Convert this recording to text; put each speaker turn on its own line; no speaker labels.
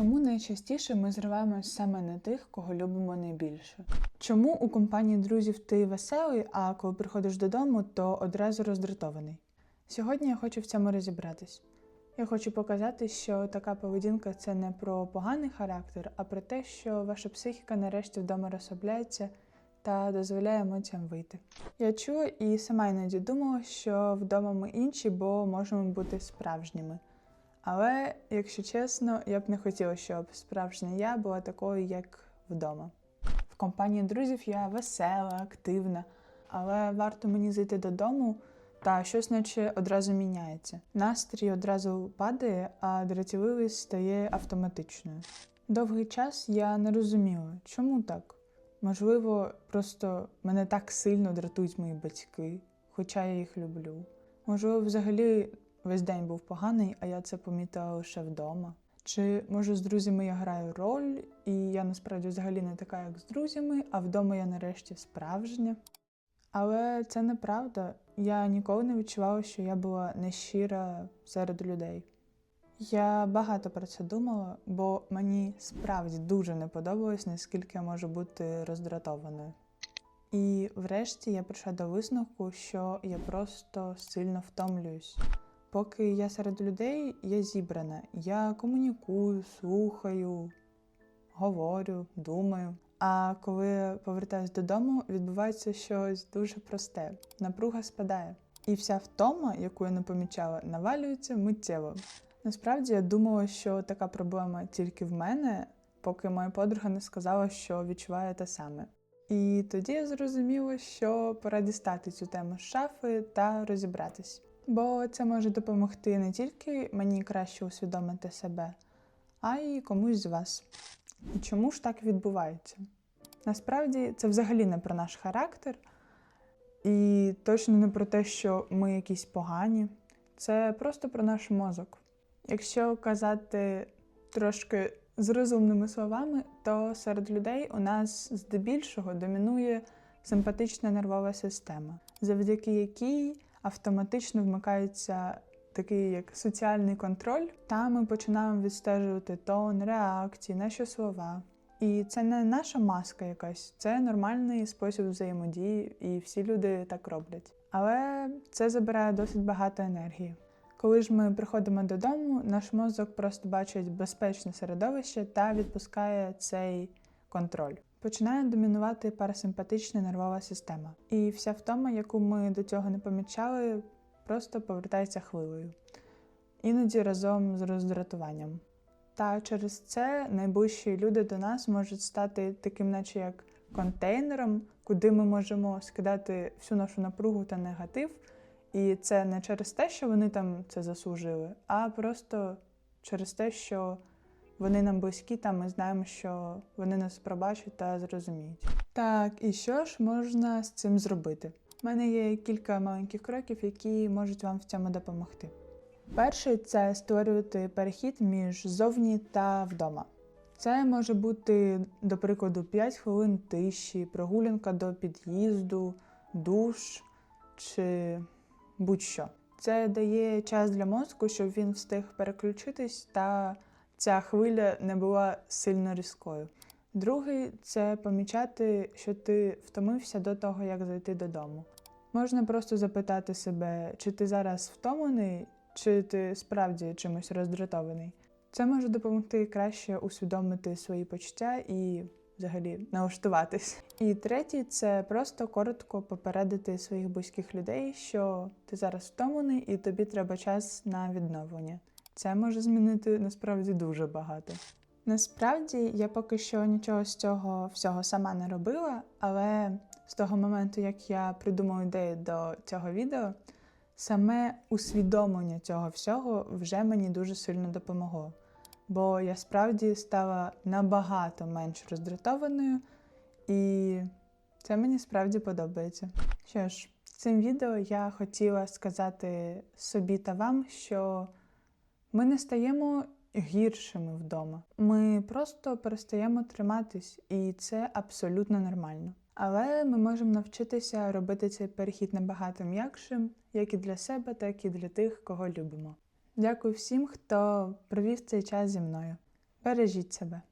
Чому найчастіше ми зриваємось саме на тих, кого любимо найбільше? Чому у компанії друзів ти веселий, а коли приходиш додому, то одразу роздратований? Сьогодні я хочу в цьому розібратись. Я хочу показати, що така поведінка це не про поганий характер, а про те, що ваша психіка нарешті вдома розслабляється та дозволяє емоціям вийти. Я чула і сама іноді думала, що вдома ми інші, бо можемо бути справжніми. Але, якщо чесно, я б не хотіла, щоб справжня я була такою, як вдома. В компанії друзів я весела, активна, але варто мені зайти додому, та щось наче одразу міняється. Настрій одразу падає, а дратівливість стає автоматичною. Довгий час я не розуміла, чому так. Можливо, просто мене так сильно дратують мої батьки, хоча я їх люблю. Можливо, взагалі весь день був поганий, а я це помітила лише вдома. Чи може з друзями я граю роль, і я насправді взагалі не така, як з друзями, а вдома я нарешті справжня. Але це неправда. Я ніколи не відчувала, що я була нещира серед людей. Я багато про це думала, бо мені справді дуже не подобалось, наскільки я можу бути роздратованою. І врешті я прийшла до висновку, що я просто сильно втомлююсь. Поки я серед людей, я зібрана. Я комунікую, слухаю, говорю, думаю. А коли я повертаюсь додому, відбувається щось дуже просте. Напруга спадає. І вся втома, яку я не помічала, навалюється миттєво. Насправді я думала, що така проблема тільки в мене, поки моя подруга не сказала, що відчуває те саме. І тоді я зрозуміла, що пора дістати цю тему з шафи та розібратись. Бо це може допомогти не тільки мені краще усвідомити себе, а й комусь з вас. І чому ж так відбувається? Насправді це взагалі не про наш характер, і точно не про те, що ми якісь погані. Це просто про наш мозок. Якщо казати трошки з розумними словами, то серед людей у нас здебільшого домінує симпатична нервова система, завдяки якій автоматично вмикається такий як соціальний контроль, та ми починаємо відстежувати тон, реакції, наші слова. І це не наша маска якась, це нормальний спосіб взаємодії, і всі люди так роблять. Але це забирає досить багато енергії. Коли ж ми приходимо додому, наш мозок просто бачить безпечне середовище та відпускає цей контроль. Починає домінувати парасимпатична нервова система. І вся втома, яку ми до цього не помічали, просто повертається хвилею. Іноді разом з роздратуванням. Та через це найближчі люди до нас можуть стати таким, наче як контейнером, куди ми можемо скидати всю нашу напругу та негатив. І це не через те, що вони там це заслужили, а просто через те, що вони нам близькі, та ми знаємо, що вони нас пробачать та зрозуміють. Так, і що ж можна з цим зробити? У мене є кілька маленьких кроків, які можуть вам в цьому допомогти. Перший це створювати перехід між зовні та вдома. Це може бути, до прикладу, 5 хвилин тиші, прогулянка до під'їзду, душ чи будь-що. Це дає час для мозку, щоб він встиг переключитись, та ця хвиля не була сильно різкою. Другий це помічати, що ти втомився до того, як зайти додому. Можна просто запитати себе, чи ти зараз втомлений, чи ти справді чимось роздратований. Це може допомогти краще усвідомити свої почуття і взагалі налаштуватись. І третій це просто коротко попередити своїх близьких людей, що ти зараз втомлений і тобі треба час на відновлення. Це може змінити насправді дуже багато. Насправді я поки що нічого з цього всього сама не робила, але з того моменту, як я придумала ідею до цього відео, саме усвідомлення цього всього вже мені дуже сильно допомогло. Бо я справді стала набагато менш роздратованою, і це мені справді подобається. Що ж, цим відео я хотіла сказати собі та вам, що ми не стаємо гіршими вдома. Ми просто перестаємо триматись, і це абсолютно нормально. Але ми можемо навчитися робити цей перехід набагато м'якшим, як і для себе, так і для тих, кого любимо. Дякую всім, хто провів цей час зі мною. Бережіть себе.